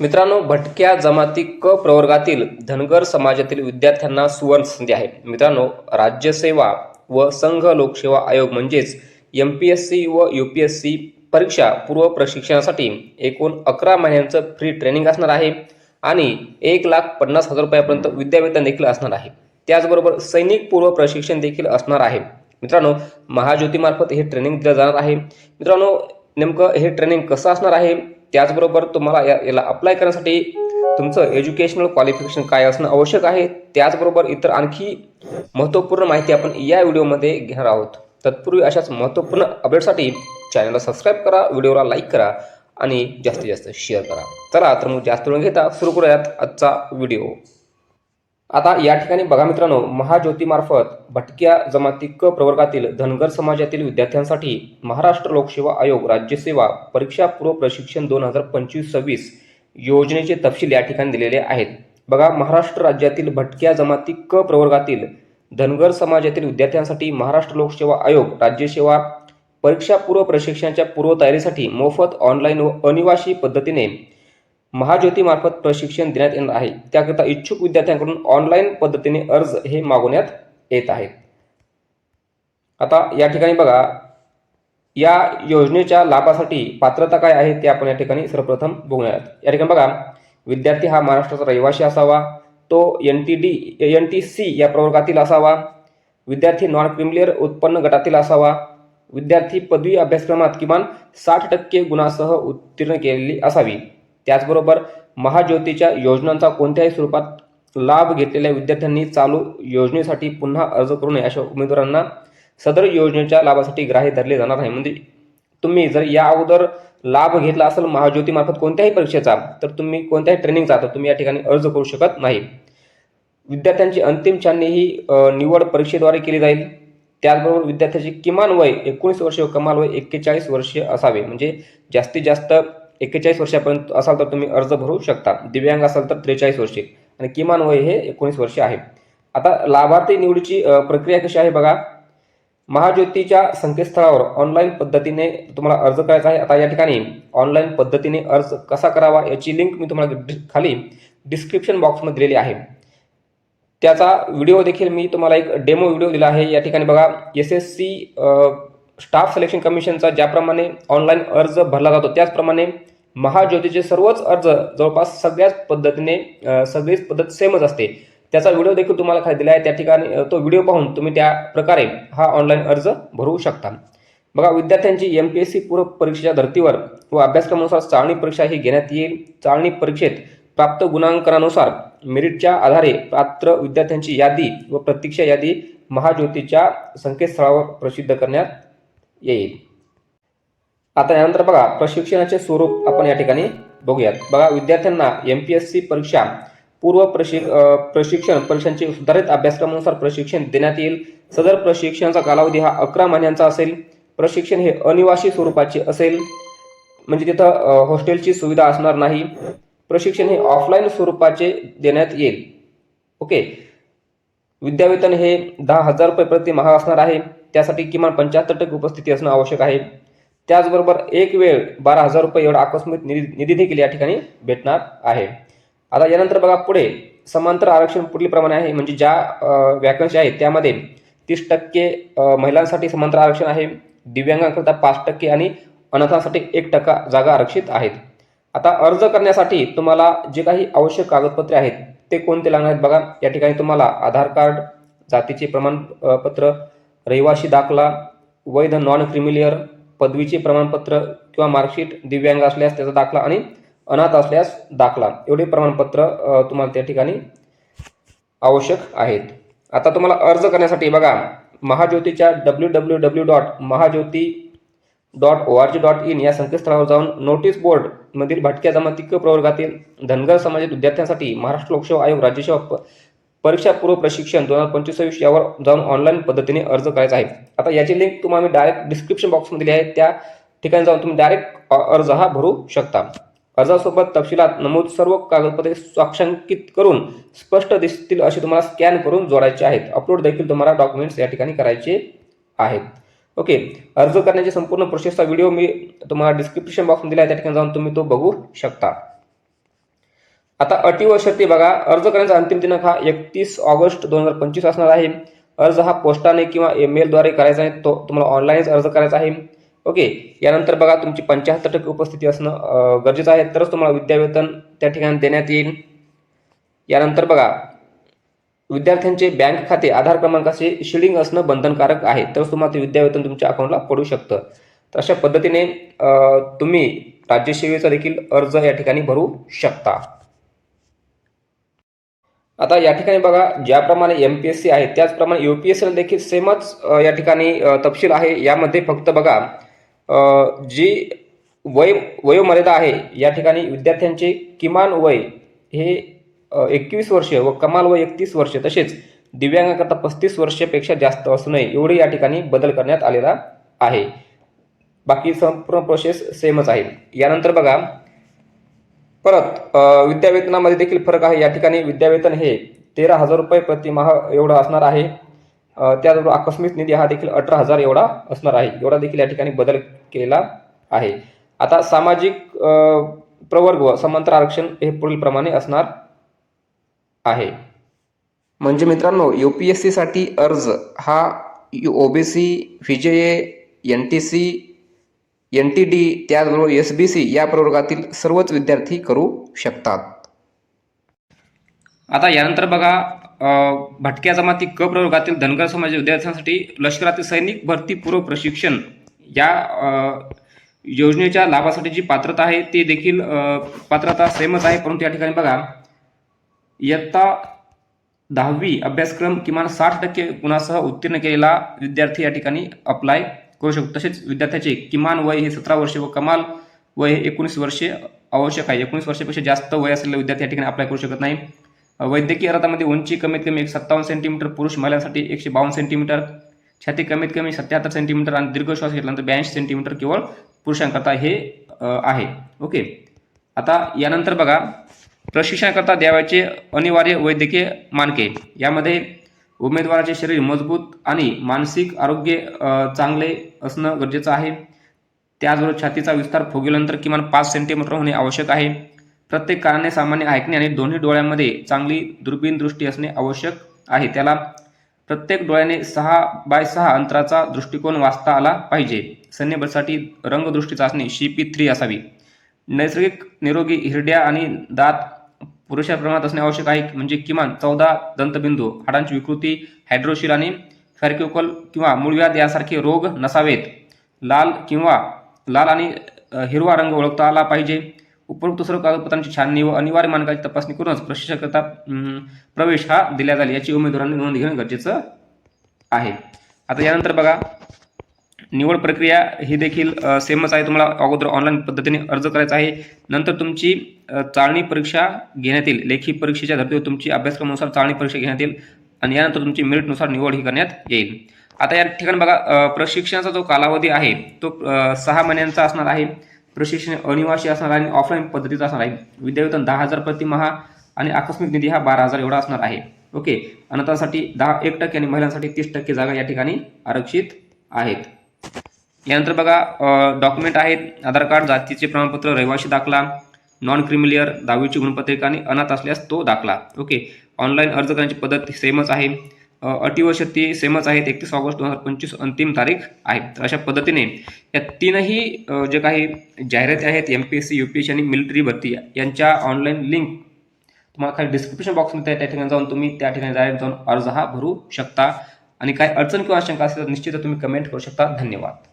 मित्रांनो भटक्या जमाती क प्रवर्गातील धनगर समाजातील विद्यार्थ्यांना सुवर्ण संधी आहे. मित्रांनो राज्यसेवा व संघ लोकसेवा आयोग म्हणजेच एम पी एस सी व यू पी एस सी परीक्षा पूर्व प्रशिक्षणासाठी एकूण अकरा महिन्यांचं फ्री ट्रेनिंग असणार आहे आणि एक लाख पन्नास हजार रुपयापर्यंत विद्यावेतन देखील असणार आहे. त्याचबरोबर सैनिक पूर्व प्रशिक्षण देखील असणार आहे. मित्रांनो महाज्योतीमार्फत हे ट्रेनिंग दिलं जाणार आहे. मित्रांनो नेमकं हे ट्रेनिंग कसं असणार आहे? त्याचबरोबर तुम्हाला या याला अप्लाय करण्यासाठी तुमचं एज्युकेशनल क्वालिफिकेशन काय असणं आवश्यक आहे त्याचबरोबर इतर आणखी महत्त्वपूर्ण माहिती आपण या व्हिडिओमध्ये घेणार आहोत. तत्पूर्वी अशाच महत्त्वपूर्ण अपडेटसाठी चॅनलला सबस्क्राईब करा व्हिडिओला लाईक करा आणि जास्तीत जास्त शेअर करा. चला तर मग जास्त वेळ घेता सुरू करूयात आजचा व्हिडिओ. आता या ठिकाणी बघा मित्रांनो महाज्योतीमार्फत भटक्या जमाती क प्रवर्गातील धनगर समाजातील विद्यार्थ्यांसाठी महाराष्ट्र लोकसेवा आयोग राज्यसेवा परीक्षा पूर्व प्रशिक्षण दोन हजार पंचवीस सव्वीस योजनेचे तपशील या ठिकाणी दिलेले आहेत. बघा महाराष्ट्र राज्यातील भटक्या जमाती क प्रवर्गातील धनगर समाजातील विद्यार्थ्यांसाठी महाराष्ट्र लोकसेवा आयोग राज्यसेवा परीक्षा पूर्व प्रशिक्षणाच्या पूर्वतयारीसाठी मोफत ऑनलाईन व अनिवासी पद्धतीने महाज्योतीमार्फत प्रशिक्षण देण्यात येणार आहे. त्याकरिता इच्छुक विद्यार्थ्यांकडून ऑनलाईन पद्धतीने अर्ज हे मागवण्यात येत आहेत. आता या ठिकाणी बघा या योजनेच्या लाभासाठी पात्रता काय आहे ते आपण या ठिकाणी सर्वप्रथम बघूयात. या ठिकाणी बघा विद्यार्थी हा महाराष्ट्राचा रहिवासी असावा तो N T D N T C या प्रवर्गातील असावा विद्यार्थी नॉन क्रिमिलियर उत्पन्न गटातील असावा विद्यार्थी पदवी अभ्यासक्रमात किमान साठ टक्के गुणासह उत्तीर्ण केलेली असावी. त्याचबरोबर महाज्योतीच्या योजनांचा कोणत्याही स्वरूपात लाभ घेतलेल्या विद्यार्थ्यांनी चालू योजनेसाठी पुन्हा अर्ज करू नये अशा उमेदवारांना सदर योजनेच्या लाभासाठी ग्राह्य धरले जाणार नाही म्हणजे तुम्ही जर या अगोदर लाभ घेतला असेल महाज्योतीमार्फत कोणत्याही परीक्षेचा तर तुम्ही कोणत्याही ट्रेनिंगचा तर तुम्ही या ठिकाणी अर्ज करू शकत नाही. विद्यार्थ्यांची अंतिम छाननी ही निवड परीक्षेद्वारे केली जाईल. त्याचबरोबर विद्यार्थ्याचे किमान वय एकोणीस वर्ष कमाल वय एक्केचाळीस वर्षे असावे. म्हणजे जास्तीत जास्त एक्केचाळीस वर्षापर्यंत असाल तर तुम्ही अर्ज भरू शकता. दिव्यांग असाल तर त्रेचाळीस वर्षे. आणि किमान वय हे एकोणीस वर्षे आहे. आता लाभार्थी निवडीची प्रक्रिया कशी आहे बघा. महाज्योतीच्या संकेतस्थळावर ऑनलाईन पद्धतीने तुम्हाला अर्ज करायचा आहे. आता या ठिकाणी ऑनलाईन पद्धतीने अर्ज कसा करावा याची लिंक मी तुम्हाला खाली डिस्क्रिप्शन बॉक्समध्ये दिलेली आहे. त्याचा व्हिडिओ देखील मी तुम्हाला एक डेमो व्हिडिओ दिला आहे. या ठिकाणी बघा S S C staff selection कमिशनचा ज्याप्रमाणे ऑनलाईन अर्ज भरला जातो त्याचप्रमाणे महाज्योतीचे सर्वच अर्ज जवळपास सगळ्याच पद्धतीने सगळीच पद्धत सेमच असते. त्याचा व्हिडिओ देखील तुम्हाला खाली दिला आहे. त्या ठिकाणी तो व्हिडिओ पाहून तुम्ही त्या प्रकारे हा ऑनलाईन अर्ज भरू शकता. बघा विद्यार्थ्यांची एम पी एस सी पूर्व परीक्षेच्या धर्तीवर व अभ्यासक्रमानुसार चाळणी परीक्षा ही घेण्यात येईल. चाळणी परीक्षेत प्राप्त गुणांकनानुसार मेरिटच्या आधारे पात्र विद्यार्थ्यांची यादी व प्रतीक्षा यादी महाज्योतीच्या संकेतस्थळावर प्रसिद्ध करण्यात येईल. आता यानंतर बघा प्रशिक्षणाचे स्वरूप आपण या ठिकाणी बघूयात. बघा विद्यार्थ्यांना एम पी एस सी परीक्षा पूर्व प्रशिक प्रशिक्षण परीक्षांचे सुधारित अभ्यासक्रमानुसार प्रशिक्षण देण्यात येईल. सदर प्रशिक्षणाचा कालावधी हा अकरा महिन्यांचा असेल. प्रशिक्षण हे अनिवासी स्वरूपाचे असेल. म्हणजे तिथं हॉस्टेलची सुविधा असणार नाही. प्रशिक्षण हे ऑफलाईन स्वरूपाचे देण्यात येईल. ओके? विद्यावेतन हे दहा हजार रुपये प्रति महाग असणार आहे. त्यासाठी किमान पंच्याहत्तर टक्के उपस्थिती असणं आवश्यक आहे. त्याचबरोबर एक वेळ बारा हजार रुपये एवढा आकस्मिक निधी निधी देखील या ठिकाणी भेटणार आहे. आता यानंतर बघा पुढे समांतर आरक्षण पुढील प्रमाणे आहे. म्हणजे ज्या वॅकन्सी आहेत त्यामध्ये तीस टक्के महिलांसाठी समांतर आरक्षण आहे. दिव्यांगांकरता पाच टक्के आणि अनाथांसाठी एक टक्का जागा आरक्षित आहेत. आता अर्ज करण्यासाठी तुम्हाला जे काही आवश्यक कागदपत्रे आहेत ते कोणते लागणार आहेत बघा. या ठिकाणी तुम्हाला आधार कार्ड जातीचे प्रमाणपत्र रहिवासी दाखला वैध नॉन क्रिमिलियर पदवीचे प्रमाणपत्र किंवा मार्कशीट दिव्यांग असल्यास त्याचा दाखला आणि अनाथ असल्यास दाखला. एवढे प्रमाणपत्र तुम्हाला त्या ठिकाणी आवश्यक आहेत. आता तुम्हाला अर्ज करण्यासाठी बघा महाज्योतीच्या W W W dot Mahajyoti dot O R G dot in या संकेतस्थळावर जाऊन नोटीस बोर्ड मधील भटक्या जमाती प्रवर्गातील धनगर समाजातील विद्यार्थ्यांसाठी महाराष्ट्र लोकसेवा आयोग राज्यसेवा परीक्षा पूर्व प्रशिक्षण दोन हजार पंचवीस यावर जाऊन ऑनलाईन पद्धतीने अर्ज करायचा आहे. आता याची लिंक तुम्हाला मी डायरेक्ट डिस्क्रिप्शन बॉक्समध्ये दिली आहे. त्या ठिकाणी जाऊन तुम्ही डायरेक्ट अर्ज हा भरू शकता. अर्जासोबत तपशिलात नमूद सर्व कागदपत्रे स्वाक्षांकित करून स्पष्ट दिसतील असे तुम्हाला स्कॅन करून जोडायचे आहेत. अपलोड देखील तुम्हाला डॉक्युमेंट्स या ठिकाणी करायचे आहेत. ओके अर्ज करण्याची संपूर्ण प्रोसेसचा व्हिडिओ मी तुम्हाला डिस्क्रिप्शन बॉक्समध्ये दिला आहे. त्या ठिकाणी जाऊन तुम्ही तो बघू शकता. आता अटी व शर्ती बघा. अर्ज करण्याचा अंतिम दिनांक हा एकतीस ऑगस्ट दोन हजार पंचवीस असणार आहे. अर्ज हा पोस्टाने किंवा ईमेलद्वारे करायचा आहे. तो तुम्हाला ऑनलाईनच अर्ज करायचा आहे. ओके. यानंतर बघा तुमची पंच्याहत्तर टक्के उपस्थिती असणं गरजेचं आहे. तरच तुम्हाला विद्यावेतन त्या ठिकाणी देण्यात येईल. यानंतर बघा विद्यार्थ्यांचे बँक खाते आधार क्रमांकाचे शिडिंग असणं बंधनकारक आहे. तरच तुम्हाला ते विद्यावेतन तुमच्या अकाउंटला पडू शकतं. तर अशा पद्धतीने तुम्ही राज्यसेवेचा देखील अर्ज या ठिकाणी भरू शकता. आता या ठिकाणी बघा ज्याप्रमाणे एम पी एस सी आहे त्याचप्रमाणे यू पी एस सीला देखील सेमच या ठिकाणी तपशील आहे. यामध्ये फक्त बघा जी वय वयोमर्यादा आहे या ठिकाणी विद्यार्थ्यांचे किमान वय हे एकवीस वर्ष व कमाल वय एकतीस वर्ष तसेच दिव्यांगाकरता पस्तीस वर्षापेक्षा जास्त असू नये एवढे या ठिकाणी बदल करण्यात आलेला आहे. बाकी संपूर्ण प्रोसेस सेमच आहे. यानंतर बघा परत विद्यावेतनामध्ये देखील फरक आहे. या ठिकाणी विद्यावेतन हे तेरा हजार रुपये प्रतिमाह एवढं असणार आहे. त्याचबरोबर आकस्मिक निधी हा देखील अठरा हजार एवढा असणार आहे. एवढा देखील या ठिकाणी बदल केलेला आहे. आता सामाजिक प्रवर्ग व समांतर आरक्षण हे पुढीलप्रमाणे असणार आहे. म्हणजे मित्रांनो यू पी एस सीसाठी अर्ज हा OBC VJA N T C N T D त्याचबरोबर एस बी सी या प्रवर्गातील सर्वच विद्यार्थी करू शकतात. आता यानंतर बघा भटक्या जमाती क प्रवर्गातील धनगर समाज विद्यार्थ्यांसाठी लष्करातील सैनिक भरती पूर्व प्रशिक्षण या योजनेच्या लाभासाठी जी पात्रता आहे ती देखील पात्रता सेमच आहे. परंतु या ठिकाणी बघा इयत्ता दहावी अभ्यासक्रम किमान साठ टक्के गुणासह उत्तीर्ण केलेला विद्यार्थी या ठिकाणी अप्लाय करू शकतो. तसेच विद्यार्थ्याचे किमान वय हे सतरा वर्षे व कमाल वय हे एकोणीस वर्षे आवश्यक आहे. एकोणीस वर्षापेक्षा जास्त वय असलेले विद्यार्थी या ठिकाणी अप्लाय करू शकत नाही वैद्यकीय अर्थामध्ये उंची कमीत कमी एक सत्तावन्न सेंटीमीटर पुरुष महिलांसाठी एकशे बावन्न सेंटीमीटर छाती कमीत कमी सत्याहत्तर सेंटीमीटर आणि दीर्घ श्वास घेतल्यानंतर ब्याऐंशी सेंटीमीटर केवळ पुरुषांकरता हे आहे. ओके. आता यानंतर बघा प्रशिक्षणाकरता द्यावायचे अनिवार्य वैद्यकीय मानके. यामध्ये उमेदवाराचे शरीर मजबूत आणि मानसिक आरोग्य चांगले असणं गरजेचं आहे. त्याचबरोबर छातीचा विस्तार फुगवल्यानंतर किमान पाच सेंटीमीटर होणे आवश्यक आहे. प्रत्येक कानाने सामान्य ऐकणे आणि दोन्ही डोळ्यांमध्ये चांगली दुर्बीण दृष्टी असणे आवश्यक आहे. त्याला प्रत्येक डोळ्याने सहा बाय सहा अंतराचा दृष्टिकोन वाचता आला पाहिजे. सैन्यभरसाठी रंगदृष्टी चाचणी शी पी थ्री असावी. नैसर्गिक निरोगी हिरड्या आणि दात पुरेशा प्रमाणात असणे आवश्यक आहे. म्हणजे किमान चौदा दंतबिंदू हाडांची विकृती हायड्रोशिल आणि फॅर्क्युकल किंवा मूळव्याध यासारखे रोग नसावेत. लाल किंवा लाल आणि हिरवा रंग ओळखता आला पाहिजे. उपरोक्त सर्व कागदपत्रांची छाननी व अनिवार्य मानकाची तपासणी करूनच प्रशिक्षकता प्रवेश हा दिला जाईल याची उमेदवारांनी नोंद घेणं गरजेचं आहे. आता यानंतर बघा निवड प्रक्रिया ही देखील सेमच आहे. तुम्हाला अगोदर ऑनलाईन पद्धतीने अर्ज करायचा आहे. नंतर तुमची चाळणी परीक्षा घेण्यात येईल. लेखी परीक्षेच्या धर्तीवर तुमची अभ्यासक्रमानुसार चाळणी परीक्षा घेण्यात येईल आणि यानंतर तुमची मेरिटनुसार निवड ही करण्यात येईल. आता या ठिकाणी बघा प्रशिक्षणाचा जो कालावधी आहे तो सहा महिन्यांचा असणार आहे. प्रशिक्षण अनिवासी असणार आहे आणि ऑफलाईन पद्धतीचा असणार आहे. विद्यावेतन दहा हजार प्रतिमहा आणि आकस्मिक निधी हा बारा हजार एवढा असणार आहे. ओके? अनाथांसाठी दहा एक टक्के आणि महिलांसाठी तीस टक्के जागा या ठिकाणी आरक्षित आहेत. यानंतर बघा डॉक्युमेंट आहेत आधार कार्ड जातीचे प्रमाणपत्र रहिवासी दाखला नॉन क्रिमिलियर दहावीची गुणपत्रिका आणि अनाथ असल्यास तो दाखला. ओके ऑनलाईन अर्ज करण्याची पद्धत सेमच आहे. अटी व शक्ती सेमच आहेत. एकतीस ऑगस्ट दोन हजार पंचवीस अंतिम तारीख आहे. तर अशा पद्धतीने या तीनही जे काही जाहिराती आहेत M P S C U P S C आणि मिलिटरी भरती यांच्या ऑनलाईन लिंक तुम्हाला खाली डिस्क्रिप्शन बॉक्समध्ये त्या ठिकाणी जाऊन तुम्ही त्या ठिकाणी डायरेक्ट जाऊन अर्ज हा भरू शकता. आणि काही अडचण किंवा आशंका असेल तर निश्चित तुम्ही कमेंट करू शकता. धन्यवाद.